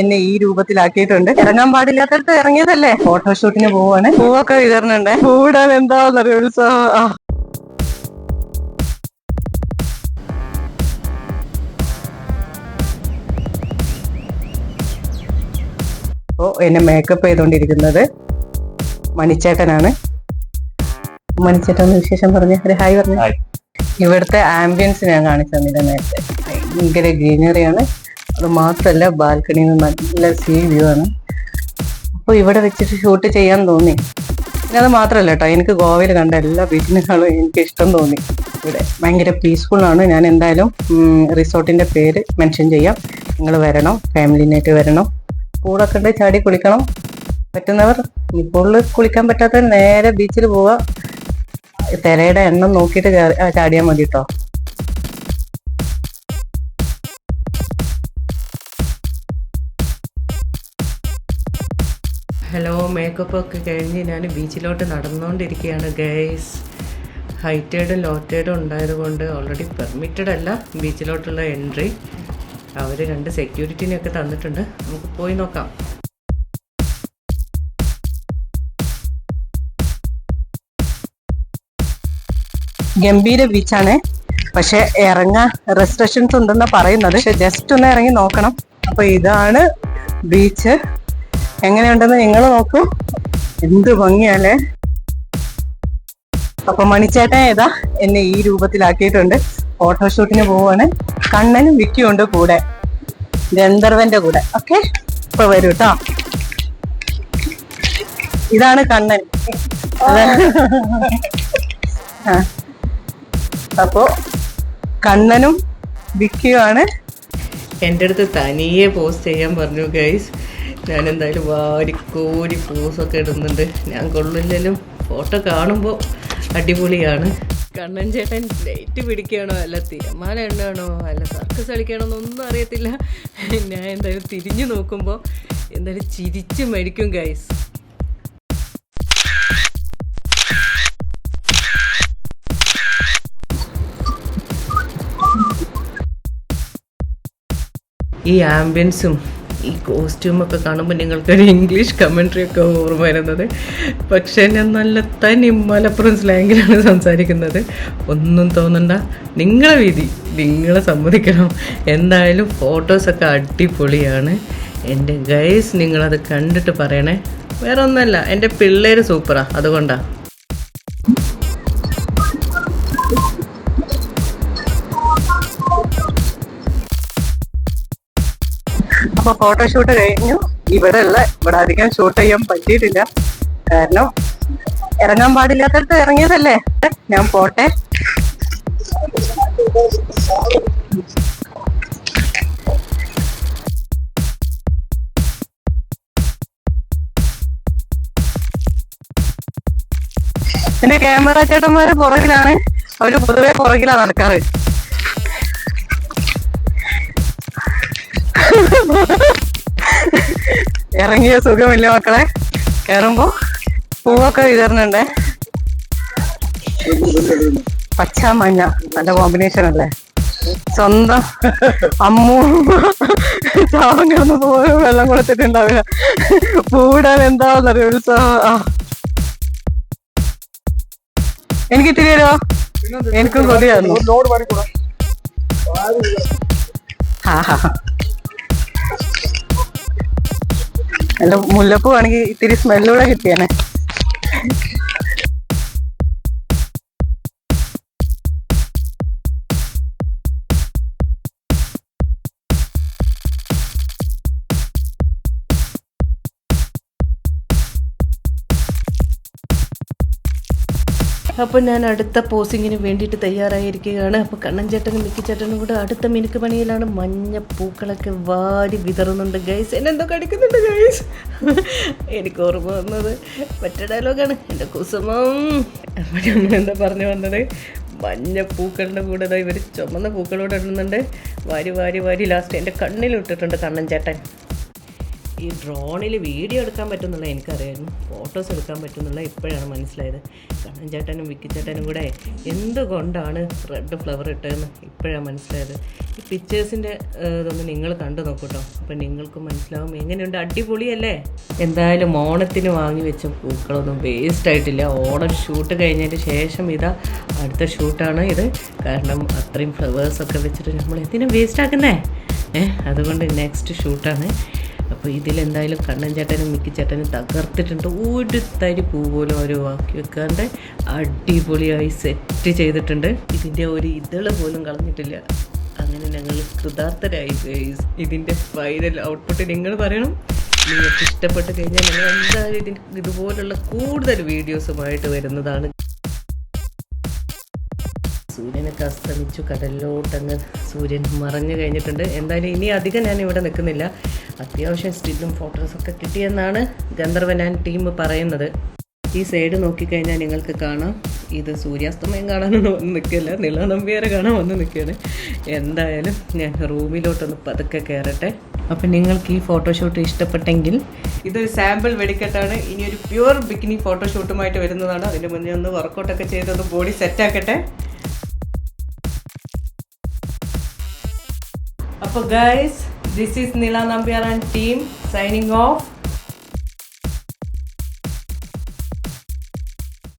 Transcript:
എന്നെ ഈ രൂപത്തിലാക്കിയിട്ടുണ്ട്. ഇറങ്ങാൻ പാടില്ലാത്തടത്ത് ഇറങ്ങിയതല്ലേ? ഫോട്ടോഷൂട്ടിന് പോവാണ്. പൂവൊക്കെ വിതരണുണ്ട്. പൂവിടാൻ എന്താണെന്നറിയ ഉത്സവം എന്നെ മേക്കപ്പ് ചെയ്തോണ്ടിരിക്കുന്നത് മണിച്ചേട്ടനാണ്. മണിച്ചേട്ടൻ വിശേഷം പറഞ്ഞ. ഒരു ഹായ് പറഞ്ഞു. ഇവിടുത്തെ ആംബിയൻസ് ഞാൻ കാണിച്ചു തന്നില്ല നേരത്തെ. ഭയങ്കര ഗ്രീനറിയാണ് അത് മാത്രമല്ല ബാൽക്കണിയിൽ നിന്ന് നല്ല സീ വ്യൂ ആണ്. അപ്പോൾ ഇവിടെ വെച്ചിട്ട് ഷൂട്ട് ചെയ്യാൻ തോന്നി. പിന്നെ അത് മാത്രമല്ല കേട്ടോ എനിക്ക് ഗോവയിൽ കണ്ട എല്ലാ ബീച്ചിനേക്കാളും എനിക്ക് ഇഷ്ടം തോന്നി. ഇവിടെ ഭയങ്കര പീസ്ഫുൾ ആണ്. ഞാൻ എന്തായാലും റിസോർട്ടിന്റെ പേര് മെൻഷൻ ചെയ്യാം. നിങ്ങൾ വരണം ഫാമിലിനായിട്ട് വരണം. കൂടെ കണ്ട് ചാടി കുളിക്കണം. പറ്റുന്നവർ ഇപ്പോൾ കുളിക്കാൻ പറ്റാത്ത നേരെ ബീച്ചിൽ പോവുക. തിരയുടെ എണ്ണം നോക്കിയിട്ട് ചാടിയാൽ മതി കേട്ടോ ഹലോ മേക്കപ്പ് ഒക്കെ കഴിഞ്ഞ് ഞാൻ ബീച്ചിലോട്ട് നടന്നുകൊണ്ടിരിക്കുകയാണ് ഗൈസ് ഹൈറ്റേഡും ലോറ്റേഡും ഉണ്ടായതുകൊണ്ട് ഓൾറെഡി പെർമിറ്റഡ് അല്ല ബീച്ചിലോട്ടുള്ള എൻട്രി അവർ രണ്ട് സെക്യൂരിറ്റിനെയൊക്കെ തന്നിട്ടുണ്ട്. നമുക്ക് പോയി നോക്കാം. ഗംഭീര ബീച്ചാണ് പക്ഷെ ഇറങ്ങാൻ റെസ്ട്രിക്ഷൻസ് ഉണ്ടെന്നാണ് പറയുന്നത്. പക്ഷെ ജസ്റ്റ് ഒന്ന് ഇറങ്ങി നോക്കണം. അപ്പൊ ഇതാണ് ബീച്ച് എങ്ങനെയുണ്ടെന്ന് നിങ്ങൾ നോക്കൂ. എന്ത് ഭംഗിയല്ലേ? അപ്പൊ മണിച്ചേട്ടൻ ഏതാ എന്നെ ഈ രൂപത്തിലാക്കിയിട്ടുണ്ട്. ഫോട്ടോഷൂട്ടിന് പോവാണ്. കണ്ണനും വിക്കിയുണ്ട് കൂടെ. ഗന്ധർവന്റെ കൂടെ. ഓക്കെ? ഇപ്പൊ വരൂ കേട്ടോ ഇതാണ് കണ്ണൻ. അപ്പോ കണ്ണനും വിക്കിയുമാണ്. എന്റെ അടുത്ത് തനിയെ പോസ്റ്റ് ചെയ്യാൻ പറഞ്ഞു ഗൈസ്. ഞാൻ എന്തായാലും വാരി കോരി പോസൊക്കെ ഇടുന്നുണ്ട്. ഞാൻ കൊള്ളില്ലല്ലോ ഫോട്ടോ കാണുമ്പോൾ അടിപൊളിയാണ്. കണ്ണൻ ചേട്ടൻ ലൈറ്റ് പിടിക്കുകയാണോ? അല്ല തിരമാല എണ്ണാണോ അല്ല സർക്കസ് കളിക്കണോ എന്നൊന്നും അറിയത്തില്ല. ഞാൻ എന്തായാലും തിരിഞ്ഞു നോക്കുമ്പോൾ എന്തായാലും ചിരിച്ച് മരിക്കും ഗൈസ് ഈ ആംബിയൻസും ഈ കോസ്റ്റ്യൂമൊക്കെ കാണുമ്പോൾ നിങ്ങൾക്കൊരു ഇംഗ്ലീഷ് കമൻട്രി ഒക്കെ ഓർമ്മ വരുന്നത്. പക്ഷേ ഞാൻ നല്ല തനി മലപ്പുറം സ്ലാങ്ങിലാണ് സംസാരിക്കുന്നത്. ഒന്നും തോന്നണ്ട. നിങ്ങളെ വിധി നിങ്ങളെ സമ്മതിക്കണം. എന്തായാലും ഫോട്ടോസൊക്കെ അടിപൊളിയാണ്. എന്റെ ഗൈസ് നിങ്ങളത് കണ്ടിട്ട് പറയണേ. വേറെ ഒന്നല്ല എന്റെ പിള്ളേർ സൂപ്പറാണ് അതുകൊണ്ടാണ് അപ്പൊ ഫോട്ടോഷൂട്ട് കഴിഞ്ഞു. ഇവിടെ ഉള്ള ഇവിടെ അധികം ഷൂട്ട് ചെയ്യാൻ പറ്റിയിട്ടില്ല. കാരണം ഇറങ്ങാൻ പാടില്ലാത്തടത്ത് ഇറങ്ങിയതല്ലേ? ഞാൻ പോട്ടെ. എന്റെ ക്യാമറ ചേട്ടന്മാര് പുറകിലാണ്. അവർ പൊതുവെ പുറകിലാണ് നടക്കാറ്. ഇറങ്ങിയ സുഖമില്ല മക്കളെ. കയറുമ്പോ പൂവൊക്കെ വിതരണുണ്ടേ പച്ച മഞ്ഞ നല്ല കോമ്പിനേഷൻ അല്ലേ? സ്വന്തം അമ്മു ചാവം കിടന്ന് പോലും വെള്ളം കൊടുത്തിട്ടുണ്ടാവില്ല. പൂവിടാൻ എന്താവുന്ന ഉത്സവം എനിക്ക് ഇത്തിരി വരുമോ എനിക്കും കൊതിയായിരുന്നു. അല്ല മുല്ലപ്പൂ ആണെങ്കിൽ ഇത്തിരി സ്മെല്ലൂടെ കിട്ടിയാനെ. അപ്പോൾ ഞാൻ അടുത്ത പോസിങ്ങിന് വേണ്ടിയിട്ട് തയ്യാറായിരിക്കുകയാണ്. അപ്പോൾ മിക്കി ചേട്ടനും കൂടെ അടുത്ത മിനുക്ക് പണിയിലാണ്. മഞ്ഞ പൂക്കളൊക്കെ വാരി വിതറുന്നുണ്ട് ഗൈസ് എന്നെ എന്തോ കടിക്കുന്നുണ്ട് ഗൈസ് എനിക്ക് ഓർമ്മ വന്നത് മറ്റേ ഡയലോഗാണ് എന്റെ കുസുമം. അപ്പോൾ എന്താ പറഞ്ഞു വന്നത്? മഞ്ഞ പൂക്കളുടെ കൂടെ ഇവർ ചുമന്ന പൂക്കളോട് ഇടുന്നുണ്ട്. വാരി വാരി വാരി. ലാസ്റ്റ് എന്റെ കണ്ണിലിട്ടിട്ടുണ്ട് കണ്ണൻ ചേട്ടൻ. ഈ ഡ്രോണിൽ വീഡിയോ എടുക്കാൻ പറ്റുന്നുള്ള എനിക്കറിയായിരുന്നു. ഫോട്ടോസ് എടുക്കാൻ പറ്റുന്നുള്ള ഇപ്പോഴാണ് മനസ്സിലായത്. കണ്ണൻ ചേട്ടനും വിക്കി ചേട്ടനും കൂടെ എന്തുകൊണ്ടാണ് റെഡ് ഫ്ലവർ ഇട്ടതെന്ന് ഇപ്പോഴാണ് മനസ്സിലായത്. ഈ പിക്ചേഴ്സിന്റെ ഇതൊന്ന് നിങ്ങൾ കണ്ടു നോക്കൂട്ടോ. അപ്പം നിങ്ങൾക്ക് മനസ്സിലാവും. എങ്ങനെയുണ്ട്? അടിപൊളിയല്ലേ? എന്തായാലും ഓണത്തിന് വാങ്ങി വെച്ച പൂക്കളൊന്നും വേസ്റ്റ് ആയിട്ടില്ല. ഓണം ഷൂട്ട് കഴിഞ്ഞതിന് ശേഷം ഇതാ അടുത്ത ഷൂട്ടാണ് ഇത്. കാരണം അത്രയും ഫ്ലവേഴ്സൊക്കെ വെച്ചിട്ട് നമ്മൾ എന്തിനും വേസ്റ്റ് ആക്കുന്നേ? അതുകൊണ്ട് നെക്സ്റ്റ് ഷൂട്ടാണ് അപ്പോൾ ഇതിലെന്തായാലും കണ്ണൻ ചേട്ടനും മിക്കി ചേട്ടനും തകർത്തിട്ടുണ്ട്. ഒരു തരി പൂ പോലും അവർ വാക്കി വെക്കാണ്ട് അടിപൊളിയായി സെറ്റ് ചെയ്തിട്ടുണ്ട്. ഇതിന്റെ ഒരു ഇതൾ പോലും കളഞ്ഞിട്ടില്ല. അങ്ങനെ ഞങ്ങൾ കൃതാർത്ഥരായി. ഇതിന്റെ ഫൈനൽ ഔട്ട്പുട്ട് നിങ്ങൾ പറയണം. നിങ്ങൾക്ക് ഇഷ്ടപ്പെട്ട് കഴിഞ്ഞാൽ ഞങ്ങൾ എന്തായാലും ഇതിന് ഇതുപോലുള്ള കൂടുതൽ വീഡിയോസുമായിട്ട് വരുന്നതാണ്. സൂര്യനൊക്കെ അസ്തമിച്ചു കടലിലോട്ടങ്ങ് സൂര്യൻ മറഞ്ഞു കഴിഞ്ഞിട്ടുണ്ട്. എന്തായാലും ഇനി അധികം ഞാൻ ഇവിടെ നിൽക്കുന്നില്ല. അത്യാവശ്യം സ്റ്റില്ലും ഫോട്ടോസൊക്കെ കിട്ടിയെന്നാണ് ഗന്ധർവൻ ആൻഡ് ടീം പറയുന്നത്. ഈ സൈഡ് നോക്കിക്കഴിഞ്ഞാൽ നിങ്ങൾക്ക് കാണാം. ഇത് സൂര്യാസ്തമയം കാണാനൊന്നും വന്ന് നിൽക്കില്ല. നിളനമ്പിയാരെ കാണാൻ വന്ന് നിൽക്കുകയാണ്. എന്തായാലും ഞാൻ റൂമിലോട്ടൊന്ന് പതുക്കെ കയറട്ടെ. അപ്പം നിങ്ങൾക്ക് ഈ ഫോട്ടോഷൂട്ട് ഇഷ്ടപ്പെട്ടെങ്കിൽ ഇതൊരു സാമ്പിൾ വെടിക്കെട്ടാണ്. ഇനി ഒരു പ്യുവർ ബിക്കിനി ഫോട്ടോഷൂട്ടുമായിട്ട് വരുന്നതാണ്. അതിന് മുന്നേ ഒന്ന് വർക്കൗട്ടൊക്കെ ചെയ്തൊന്ന് ബോഡി സെറ്റാക്കട്ടെ അപ്പോൾ guys this is Nila Nambiar and team signing off